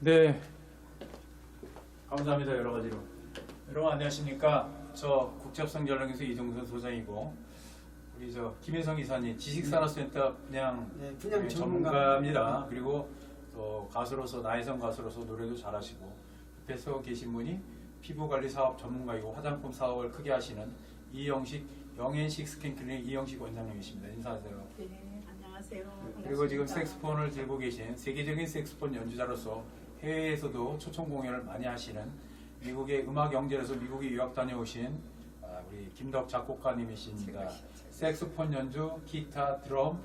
네. 감사합니다. 여러 가지로. 여러분 안녕하십니까? 저 국제협상 전략에서 이동선 소장이고 우리 저 김혜성 이사님 지식산업센터 분양 네, 분양 네, 전문가. 전문가입니다. 그리고 또 가수로서 나혜성 가수로서 노래도 잘하시고 옆에서 계신 분이 피부관리 사업 전문가이고 화장품 사업을 크게 하시는 이영식 영앤식 스킨클리닉 이영식 원장님이십니다. 인사하세요. 네, 안녕하세요. 그리고 지금 반갑습니다. 색스폰을 들고 계신 세계적인 색스폰 연주자로서 해외에서도 초청 공연을 많이 하시는 미국의 음악 영재로서 미국에 유학 다녀오신 아, 우리 김덕 작곡가님이십니다. 색스폰 연주, 기타, 드럼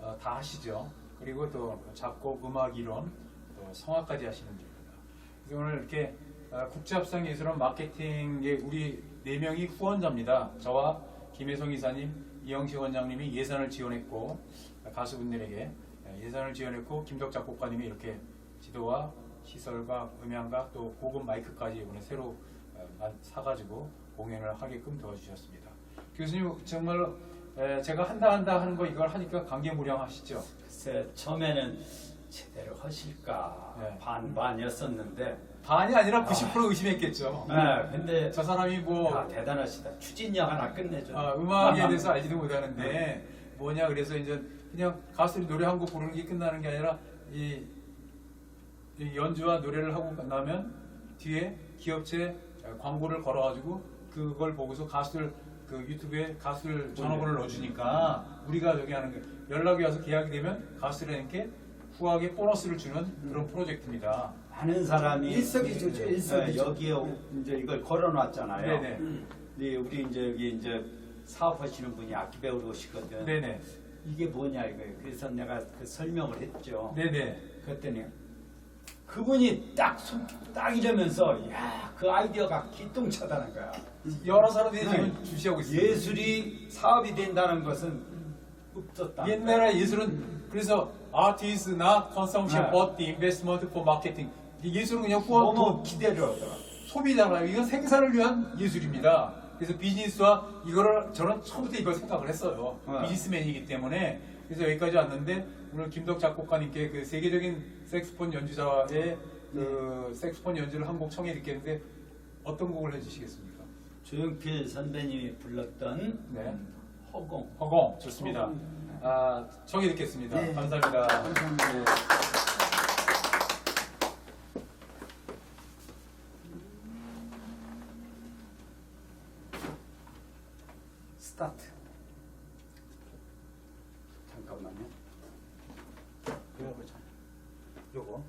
어, 다 하시죠. 그리고 또 작곡, 음악 이론, 또 성악까지 하시는 분입니다. 오늘 이렇게 아, 국제합상 예술원 마케팅의 우리 네 명이 후원자입니다. 저와 김혜성 이사님, 이영식 원장님이 예산을 지원했고 아, 가수분들에게 예, 예산을 지원했고 김덕 작곡가님이 이렇게 지도와 시설과 음향과 또 고급 마이크까지 이번에 새로 어, 마- 사가지고 공연을 하게끔 도와주셨습니다. 교수님 정말 에, 제가 한다 한다 하는 거 이걸 하니까 감개무량하시죠? 글쎄 처음에는 제대로 하실까 네. 반반이었었는데 반이 아니라 90% 의심했겠죠. 네, 근데 저 사람이 뭐 아, 대단하시다 추진력 하나 끝내줘 아, 음악에 대해서 알지도 못하는데 뭐냐 그래서 이제 그냥 가수들이 노래 한 곡 부르는 게 끝나는 게 아니라 이, 이 연주와 노래를 하고 나면 뒤에 기업체 광고를 걸어가지고 그걸 보고서 가수들 그 유튜브에 가수들 전화번호를 넣어주니까 우리가 저기 하는 게 연락이 와서 계약이 되면 가수들에게 후하게 보너스를 주는 그런 프로젝트입니다. 많은 사람이 일석이조죠, 네, 일석이조. 여기에 이제 이걸 걸어놨잖아요. 네네. 네, 우리 이제 여기 이제 사업하시는 분이 악기 배우러 오시거든. 네네. 이게 뭐냐 이거예요. 그래서 내가 그 설명을 했죠. 네네. 그랬더니 그분이 딱, 손, 딱 이러면서 야, 그 아이디어가 기똥차다는 거야. 여러 사람들이 네. 지금 주시하고 있어요. 예술이 사업이 된다는 것은 없었다. 옛날에 예술은 그래서 not consumption 네. but the investment for marketing. 이 예술은 그냥 후원 너무 돈, 기대를 하더라. 소비잖아요. 이건 생산을 위한 예술입니다. 그래서 비즈니스와 이거를 저는 처음부터 이걸 생각을 했어요. 네. 비즈니스맨이기 때문에 그래서 여기까지 왔는데 오늘 김덕 작곡가님께 그 세계적인 색스폰 연주자의 그 색스폰 연주를 한 곡 청해 듣겠는데 어떤 곡을 해주시겠습니까? 조용필 선배님이 불렀던 네. 음, 허공. 허공 좋습니다. 아 청해 듣겠습니다. 네. 감사합니다. 감사합니다. 네. 스타트. 잠깐만요. 요거 참. 요거.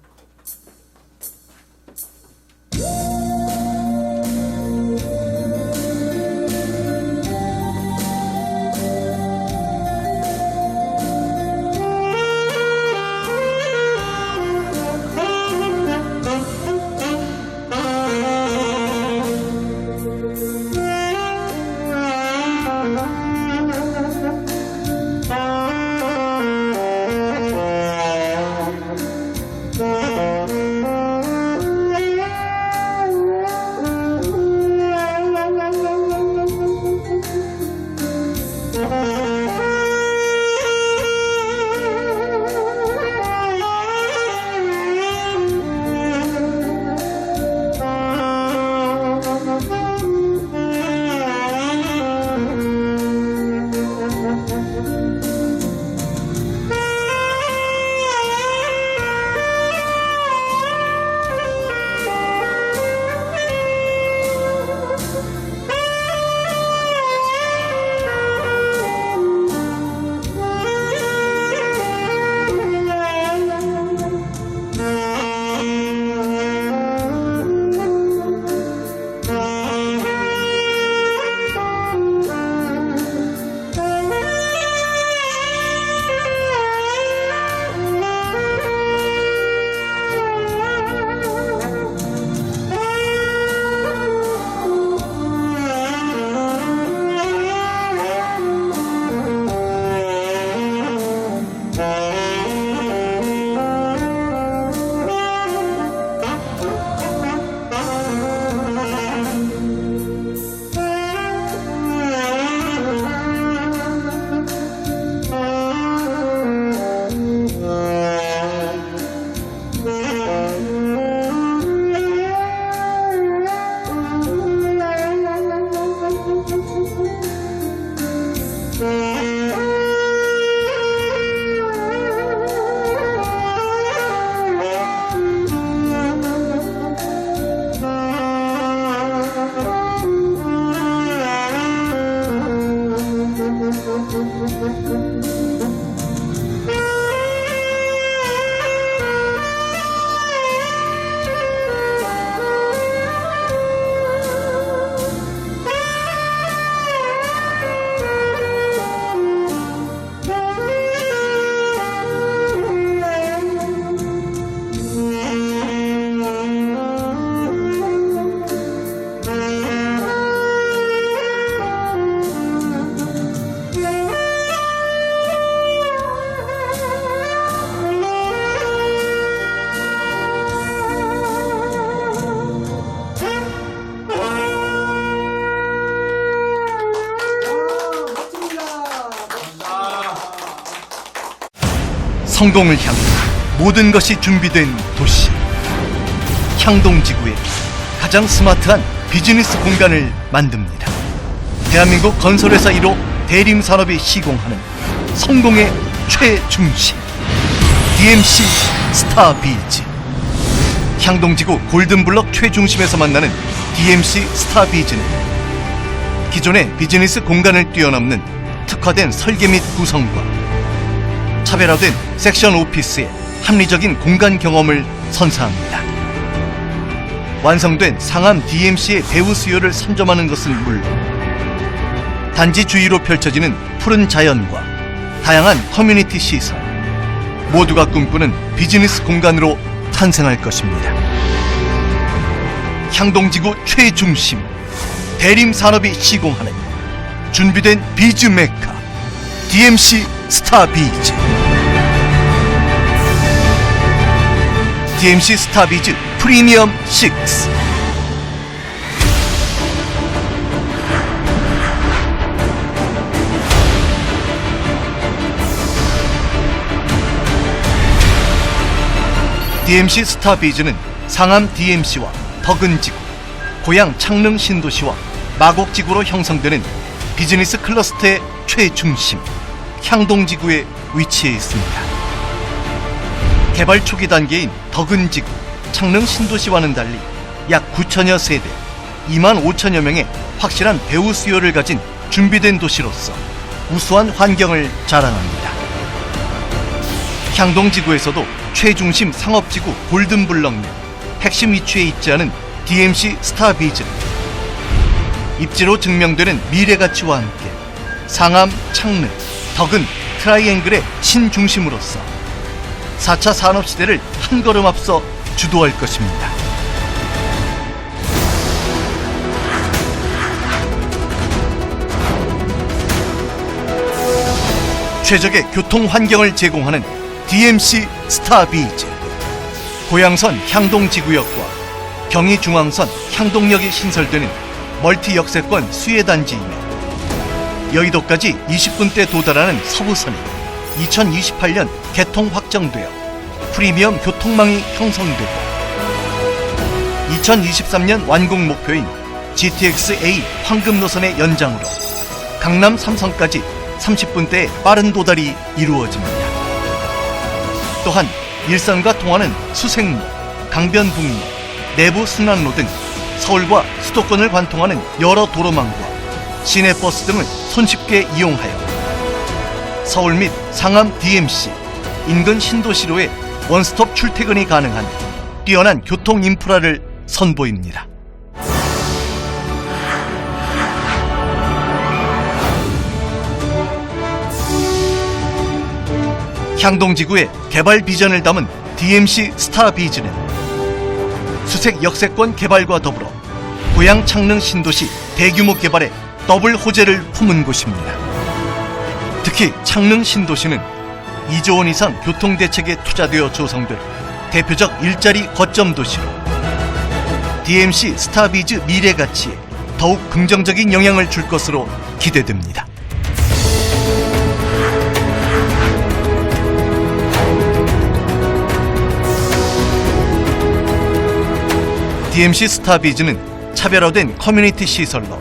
성공을 향해 모든 것이 준비된 도시. 향동지구에 가장 스마트한 비즈니스 공간을 만듭니다. 대한민국 건설회사 1호 대림 산업이 시공하는 성공의 최중심. DMC 스타비즈. 향동지구 골든블럭 최중심에서 만나는 DMC 스타비즈는 기존의 비즈니스 공간을 뛰어넘는 특화된 설계 및 구성과 차별화된 섹션 오피스의 합리적인 공간 경험을 선사합니다. 완성된 상암 DMC의 배우 수요를 선점하는 것은 물론 단지 주위로 펼쳐지는 푸른 자연과 다양한 커뮤니티 시설 모두가 꿈꾸는 비즈니스 공간으로 탄생할 것입니다. 향동지구 최중심 대림 산업이 시공하는 준비된 비즈 메카 DMC 스타비즈 DMC 스타비즈 프리미엄 6 DMC 스타비즈는 상암 DMC와 덕은지구, 고향 창릉 신도시와 마곡지구로 형성되는 비즈니스 클러스터의 최중심 향동지구에 위치해 있습니다. 개발 초기 단계인 덕은지구, 창릉 신도시와는 달리 약 9천여 세대, 2만 5천여 명의 확실한 배우 수요를 가진 준비된 도시로서 우수한 환경을 자랑합니다. 향동지구에서도 최중심 상업지구 골든블럭 내 핵심 위치에 있지 않은 DMC 스타비즈는 입지로 증명되는 미래가치와 함께 상암, 창릉, 덕은, 트라이앵글의 신중심으로서 4차 산업시대를 한 걸음 앞서 주도할 것입니다. 최적의 교통 환경을 제공하는 DMC 스타비즈 고양선 향동지구역과 경의중앙선 향동역이 신설되는 멀티 역세권 수혜단지이며 여의도까지 20분대 도달하는 서부선이 2028년 개통 확정되어 프리미엄 교통망이 형성되고 2023년 완공 목표인 GTX-A 황금 노선의 연장으로 강남 삼성까지 30분대의 빠른 도달이 이루어집니다. 또한 일산과 통하는 수색로, 강변북로, 내부 순환로 등 서울과 수도권을 관통하는 여러 도로망과 시내버스 등을 손쉽게 이용하여 서울 및 상암 DMC, 인근 신도시로의 원스톱 출퇴근이 가능한 뛰어난 교통 인프라를 선보입니다. 향동지구의 개발 비전을 담은 DMC 스타비즈는 수색 역세권 개발과 더불어 고향 창릉 신도시 대규모 개발에 더블 호재를 품은 곳입니다. 특히 창릉 신도시는 2조 원 이상 교통대책에 투자되어 조성될 대표적 일자리 거점 도시로 DMC 스타비즈 미래 가치에 더욱 긍정적인 영향을 줄 것으로 기대됩니다. DMC 스타비즈는 차별화된 커뮤니티 시설로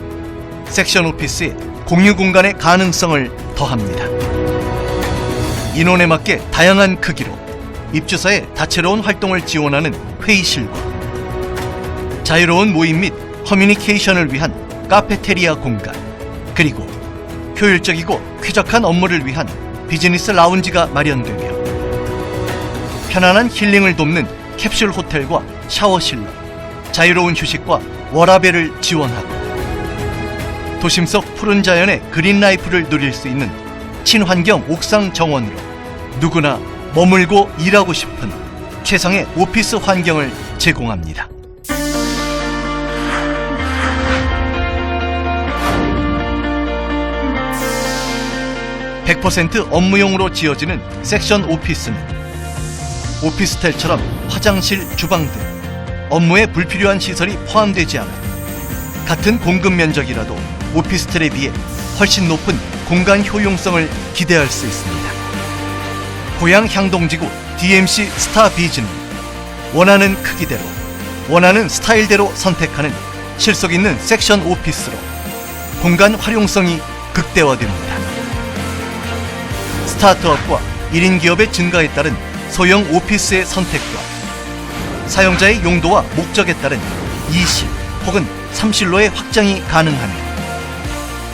섹션 오피스의 공유 공간의 가능성을 더합니다. 인원에 맞게 다양한 크기로 입주사의 다채로운 활동을 지원하는 회의실과 자유로운 모임 및 커뮤니케이션을 위한 카페테리아 공간 그리고 효율적이고 쾌적한 업무를 위한 비즈니스 라운지가 마련되며 편안한 힐링을 돕는 캡슐 호텔과 샤워실로 자유로운 휴식과 워라벨을 지원하고 도심 속 푸른 자연의 그린 라이프를 누릴 수 있는 친환경 옥상 정원으로 누구나 머물고 일하고 싶은 최상의 오피스 환경을 제공합니다. (100% 업무용으로 지어지는 섹션 오피스는 오피스텔처럼 화장실, 주방 등 업무에 불필요한 시설이 포함되지 않아 같은 공급 면적이라도 오피스텔에 비해 훨씬 높은 공간 효용성을 기대할 수 있습니다. 고향 향동지구 DMC 스타 비즈는 원하는 크기대로 원하는 스타일대로 선택하는 실속 있는 섹션 오피스로 공간 활용성이 극대화됩니다. 스타트업과 1인 기업의 증가에 따른 소형 오피스의 선택과 사용자의 용도와 목적에 따른 2실 혹은 3실로의 확장이 가능하며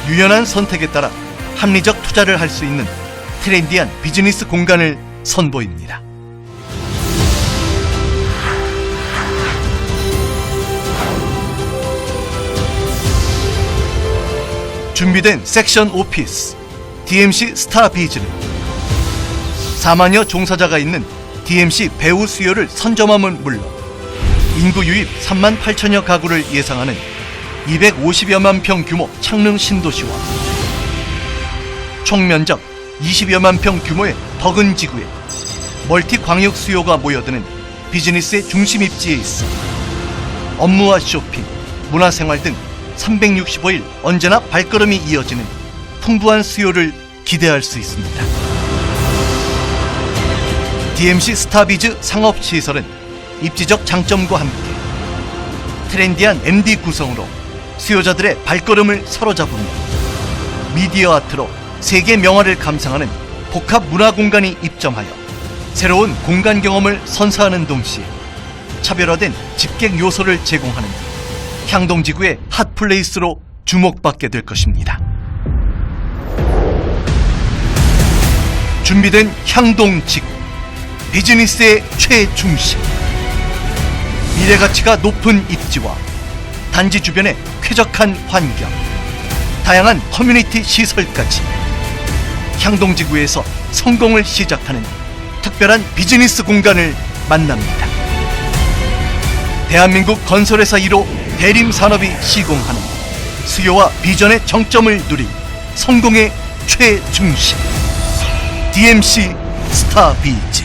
유연한 선택에 따라 합리적 투자를 할 수 있는 트렌디한 비즈니스 공간을 선보입니다. 준비된 섹션 오피스 DMC 스타 비즈는 4만여 종사자가 있는 DMC 배우 수요를 선점함은 물론 인구 유입 3만 8천여 가구를 예상하는 250여만 평 규모 창릉 신도시와 총 면적 20여만 평 규모의 덕은 지구에 멀티 광역 수요가 모여드는 비즈니스의 중심 입지에 있어 업무와 쇼핑, 문화생활 등 365일 언제나 발걸음이 이어지는 풍부한 수요를 기대할 수 있습니다. DMC 스타비즈 상업시설은 입지적 장점과 함께 트렌디한 MD 구성으로 수요자들의 발걸음을 사로잡으며 미디어 아트로 세계 명화를 감상하는 복합 문화 공간이 입점하여 새로운 공간 경험을 선사하는 동시에 차별화된 집객 요소를 제공하는 향동지구의 핫플레이스로 주목받게 될 것입니다. 준비된 향동지구 비즈니스의 최중심 미래 가치가 높은 입지와 단지 주변의 쾌적한 환경 다양한 커뮤니티 시설까지 향동지구에서 성공을 시작하는 특별한 비즈니스 공간을 만납니다. 대한민국 건설회사 1호 대림산업이 시공하는 수요와 비전의 정점을 누린 성공의 최중심 DMC 스타비즈